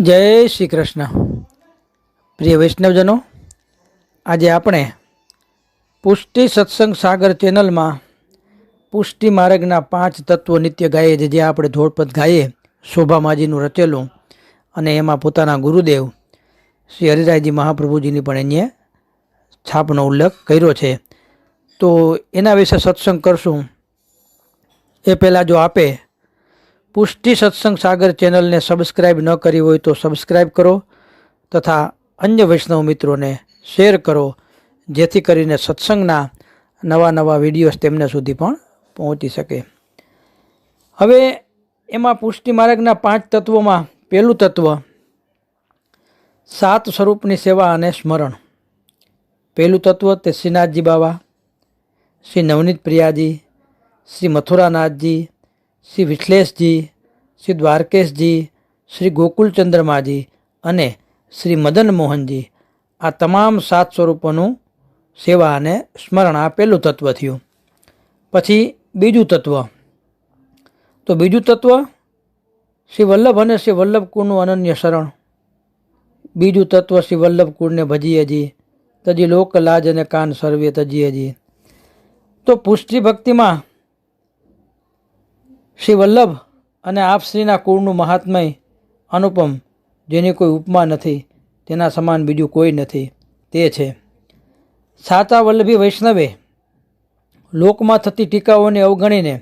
જય શ્રી કૃષ્ણ. પ્રિય વૈષ્ણવજનો, આજે આપણે પુષ્ટિ સત્સંગ સાગર ચેનલમાં પુષ્ટિ માર્ગના પાંચ તત્વો નિત્ય ગાઈએ છે જે આપણે ધોળપદ ગાઈએ, શોભામાજીનું રચેલું અને એમાં પોતાના ગુરુદેવ શ્રી હરિરાયજી મહાપ્રભુજીની પણ એને છાપનો ઉલ્લેખ કર્યો છે. તો એના વિશે સત્સંગ કરશું. એ પહેલાં જો આપે પુષ્ટિ સત્સંગ સાગર ચેનલને સબસ્ક્રાઈબ ન કરી હોય તો સબસ્ક્રાઇબ કરો તથા અન્ય વૈષ્ણવ મિત્રોને શેર કરો, જેથી કરીને સત્સંગના નવા નવા વિડીયોઝ તેમને સુધી પણ પહોંચી શકે. હવે એમાં પુષ્ટિ માર્ગના પાંચ તત્વોમાં પહેલું તત્વ, સાત સ્વરૂપની સેવા અને સ્મરણ. પહેલું તત્વ તે શ્રીનાથજી બાવા, શ્રી નવનીત પ્રિયાજી, શ્રી મથુરાનાથજી શ્રી વિશ્લેષજી શ્રી દ્વારકેશજી, શ્રી ગોકુલચંદ્રમાજી અને શ્રી મદન મોહનજી આ તમામ સાત સ્વરૂપોનું સેવા અને સ્મરણ આ પહેલું તત્વ થયું. પછી બીજું તત્વ. તો બીજું તત્વ, શ્રી વલ્લભ અને શ્રી વલ્લભ કુળનું અનન્ય શરણ. બીજું તત્વ, શ્રી વલ્લભ કુળને ભજીએજી, તજી લોક લાજ અને કાન સર્વે તજીએજી. તો પુષ્ટિ ભક્તિમાં શ્રી વલ્લભ અને આપશ્રીના કુળનું મહાત્મય અનુપમ, જેની કોઈ ઉપમા નથી, તેના સમાન બીજું કોઈ નથી, તે છે. સાચા વલ્લભી વૈષ્ણવે લોકમાં થતી ટીકાઓને અવગણીને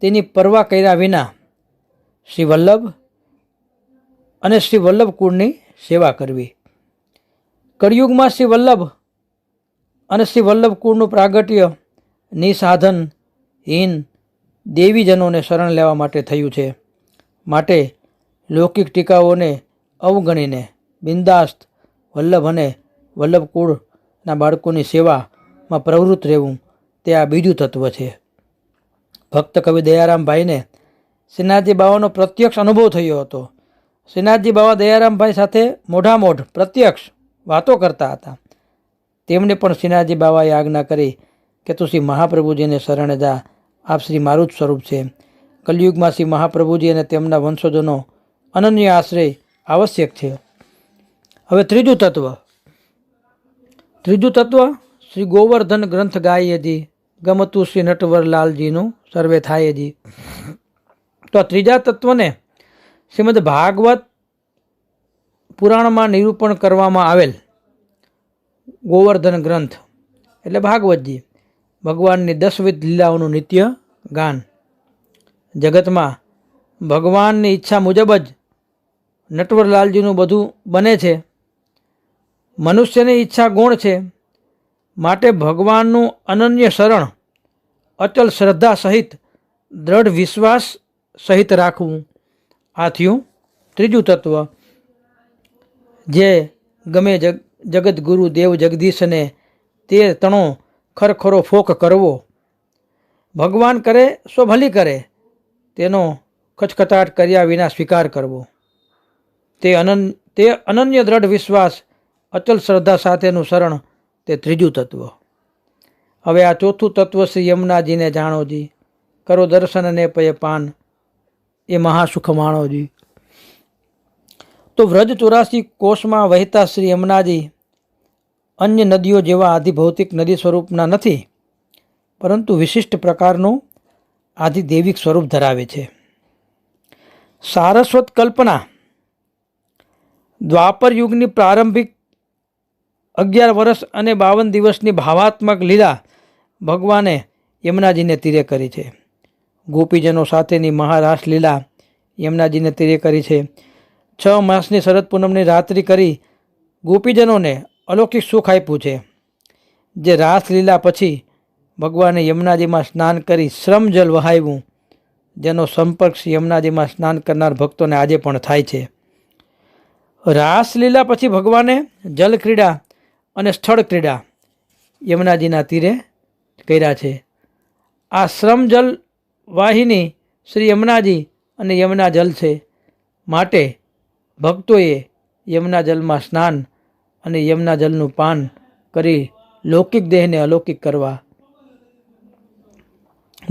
તેની પરવા કર્યા વિના શ્રી વલ્લભ અને શ્રી વલ્લભ કુળની સેવા કરવી. કળિયુગમાં શ્રી વલ્લભ અને શ્રી વલ્લભ કુળનું પ્રાગટ્ય, નિસાધન, હીન દેવીજનોને શરણ લેવા માટે થયું છે. માટે લૌકિક ટીકાઓને અવગણીને બિંદાસ્ત વલ્લભ અને વલ્લભ કુળના બાળકોની સેવામાં પ્રવૃત્ત રહેવું તે આ બીજું તત્વ છે. ભક્ત કવિ દયારામભાઈને શ્રીનાથજી બાવાનો પ્રત્યક્ષ અનુભવ થયો હતો. શ્રીનાથજી બાવા દયારામભાઈ સાથે મોઢામોઢ પ્રત્યક્ષ વાતો કરતા હતા. તેમણે પણ શ્રીનાથજી બાવાએ આજ્ઞા કરી કે તું શ્રી મહાપ્રભુજીને શરણે જા. આપ શ્રી મારું જ સ્વરૂપ છે. કલયુગમાં શ્રી મહાપ્રભુજી અને તેમના વંશજોનો અનન્ય આશ્રય આવશ્યક છે. હવે ત્રીજું તત્વ. ત્રીજું તત્વ શ્રી ગોવર્ધન ગ્રંથ ગાયજી, ગમતું શ્રી નટવરલાલજીનું સર્વે થાયજી. તો આ ત્રીજા તત્વને શ્રીમદ ભાગવત પુરાણમાં નિરૂપણ કરવામાં આવેલ ગોવર્ધન ગ્રંથ, એટલે ભાગવતજી. ભગવાનની દસવિધ લીલાઓનું નિત્ય ગાન. જગતમાં ભગવાનની ઈચ્છા મુજબ જ નટવરલાલજીનું બધું બને છે. મનુષ્યની ઈચ્છા ગુણ છે. માટે ભગવાનનું અનન્ય શરણ અચલ શ્રદ્ધા સહિત દ્રઢ વિશ્વાસ સહિત રાખવું. આ થયું ત્રીજું તત્વ, જે ગમે જગ જગત ગુરુ દેવ જગદીશને તે તણો ખરખરો ફોક કરવો. ભગવાન કરે સો ભલી કરે. તેનો ખચખચાટ કર્યા વિના સ્વીકાર કરવો. તે અનન, તે અનન્ય દ્રઢ વિશ્વાસ, અચલ શ્રદ્ધા સાથેનું શરણ, તે ત્રીજું તત્વ. હવે આ ચોથું તત્વ શ્રી યમુનાજીને જાણોજી કરો દર્શન અને પય પાન. એ મહાસુખ માણોજી તો વ્રજ ચોરાસી કોષમાં વહેતા શ્રી યમુનાજી અન્ય નદીઓ જેવા આધિભૌતિક નદી સ્વરૂપના નથી, પરંતુ વિશિષ્ટ પ્રકારનું આધિદૈવિક સ્વરૂપ ધરાવે છે. સારસ્વત કલ્પના દ્વાપર યુગની પ્રારંભિક અગિયાર વર્ષ અને બાવન દિવસની ભાવાત્મક લીલા ભગવાને યમુનાજીને તીરે કરી છે. ગોપીજનો સાથેની મહારાસ લીલા યમુનાજીને તીરે કરી છે. છ માસની શરદ પૂનમની રાત્રિ કરી ગોપીજનોને અલૌકિક સુખ આપ્યું છે. જે રાસલીલા પછી ભગવાને યમુનાજીમાં સ્નાન કરી શ્રમ જલ વહાવ્યું, જેનો સંપર્ક યમુનાજીમાં સ્નાન કરનાર ભક્તોને આજે પણ થાય છે. રાસલીલા પછી ભગવાને જલ ક્રીડા અને સ્થળ ક્રીડા યમુનાજીના તીરે કર્યા છે. આ શ્રમ જલ વાહિની શ્રી યમુનાજી અને યમુના જલ છે. માટે ભક્તોએ યમુના જલમાં સ્નાન અને યમના જલનું પાન કરી લૌકિક દેહને અલૌકિક કરવા.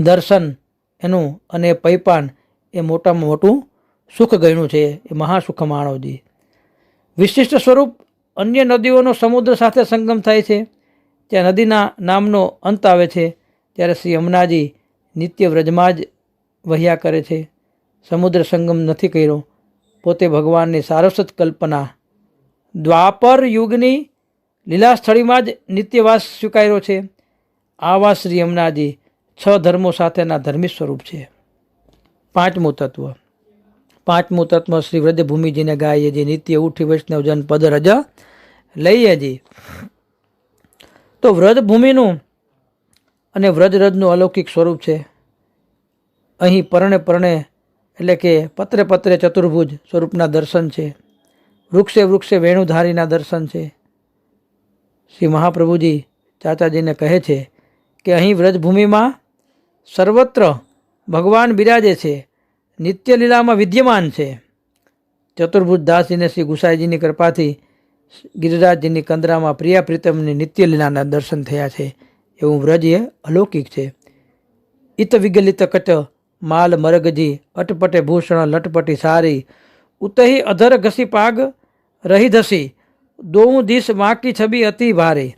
દર્શન એનું અને પૈપાન એ મોટામાં મોટું સુખ ગણ્યું છે. એ મહાસુખ માણવજી વિશિષ્ટ સ્વરૂપ અન્ય નદીઓનો સમુદ્ર સાથે સંગમ થાય છે. ત્યાં નદીના નામનો અંત આવે છે. ત્યારે શ્રી યમુનાજી નિત્ય વ્રજમાં જ વહ્યા કરે છે. સમુદ્ર સંગમ નથી કર્યો. પોતે ભગવાનની સારસ્વત કલ્પના દ્વાપર યુગની લીલાસ્થળીમાં જ નિત્યવાસ સ્વીકાર્યો છે. આવા શ્રી યમુનાજી છ ધર્મો સાથેના ધર્મી સ્વરૂપ છે. પાંચમું તત્વ. પાંચમું તત્વ શ્રી વ્રજભૂમિજીને ગાઈએ જે નિત્ય ઉઠી વૈષ્ણવ જન પદ રજ લઈએ જી. તો વ્રજભૂમિનું અને વ્રજરજનું અલૌકિક સ્વરૂપ છે. અહીં પરણે પરણે એટલે કે પત્રે પત્રે ચતુર્ભુજ સ્વરૂપના દર્શન છે. વૃક્ષે વૃક્ષે વેણુધારીના દર્શન છે. શ્રી મહાપ્રભુજી ચાચાજીને કહે છે કે અહીં વ્રજભૂમિમાં સર્વત્ર ભગવાન બિરાજે છે નિત્યલીલામાં વિદ્યમાન છે. ચતુર્ભુજ દાસજીને શ્રી ગુસાઈજીની કૃપાથી ગિરિરાજજીની કંદરામાં પ્રિયા પ્રીતમની નિત્યલીલાના દર્શન થયા છે. એવું વ્રજ એ અલૌકિક છે. ઇત વિગલિત કચ માલ મરગજી અટપટે ભૂષણ લટપટી સારી, ઉતહી અધર ઘસી પાગ રહી ધસી દોઉં દિશ માટી છબી અતિ ભારે.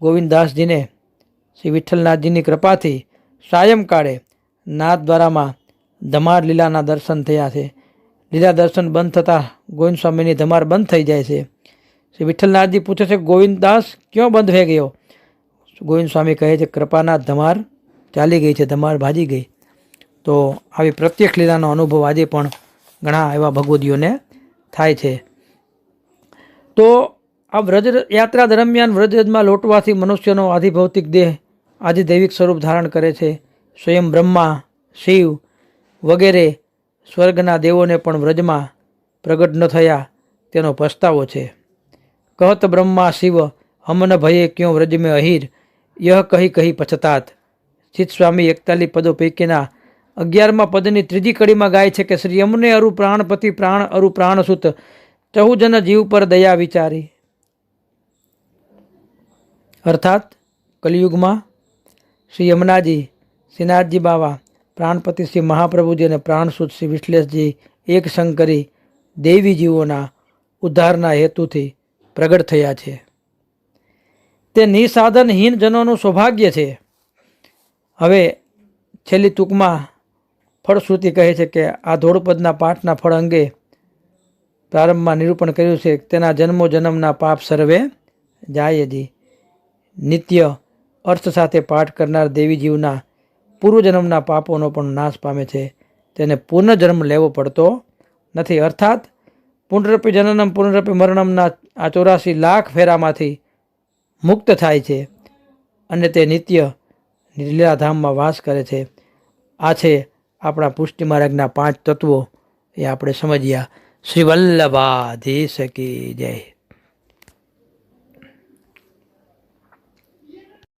ગોવિંદદાસજીને શ્રી વિઠ્ઠલનાથજીની કૃપાથી સાયંકાળે નાથદ્વારામાં ધમાર લીલાના દર્શન થયા છે. લીલા દર્શન બંધ થતાં ગોવિંદ સ્વામીની ધમાર બંધ થઈ જાય છે. શ્રી વિઠ્ઠલનાથજી પૂછે છે, ગોવિંદદાસ, ક્યો બંધ થઈ ગયો? ગોવિંદ સ્વામી કહે છે, કૃપાના ધમાર ચાલી ગઈ છે, ધમાર ભાજી ગઈ. તો આવી પ્રત્યક્ષ લીલાનો અનુભવ આજે પણ ઘણા એવા ભગવદીઓને થાય છે. તો આ વ્રજ યાત્રા દરમિયાન વ્રજરજમાં લોટવાથી મનુષ્યનો આધિભૌતિક દેહ આધિદૈવિક સ્વરૂપ ધારણ કરે છે. સ્વયં બ્રહ્મા, શિવ વગેરે સ્વર્ગના દેવોને પણ વ્રજમાં પ્રગટ ન થયા તેનો પસ્તાવો છે. કહત બ્રહ્મા, શિવ હમન ભયે ક્યો વ્રજ મેં અહીર? યહ કહી કહી પછતાત. ચિત સ્વામી એકતાલીસ પદો પૈકીના અગિયારમાં પદની ત્રીજી કડીમાં ગાય છે કે શ્રી યમને અરુ પ્રાણપતિ પ્રાણ અરુ પ્રાણસુત ચહુજન જીવ પર દયા વિચારી. અર્થાત કલિયુગમાં શ્રી યમુનાજી, શ્રીનાથજી બાવા, પ્રાણપતિ શ્રી મહાપ્રભુજી અને પ્રાણસુદ શ્રી વિશ્લેષજી એક શંકરી કરી દેવી જીવોના ઉદ્ધારના હેતુથી પ્રગટ થયા છે. તે નિસાધનહીન જનોનું સૌભાગ્ય છે. હવે છેલ્લી ટૂંકમાં ફળશ્રુતિ કહે છે કે આ ધોળપદના પાઠના ફળ અંગે પ્રારંભમાં નિરૂપણ કર્યું છે તેના જન્મો જન્મના પાપ સર્વે જાયજી. નિત્ય અર્થ સાથે પાઠ કરનાર દેવીજીવના પૂર્વજન્મના પાપોનો પણ નાશ પામે છે. તેને પુનર્જન્મ લેવો પડતો નથી. અર્થાત પુનરપી જનનમ પુનરપી મરણમના આ ચોરાસી લાખ ફેરામાંથી મુક્ત થાય છે અને તે નિત્ય લીલાધામમાં વાસ કરે છે. આ છે આપણા પુષ્ટિ માર્ગના પાંચ તત્વો એ આપણે સમજ્યા. શ્રી વલ્લભાધીશ કી જય.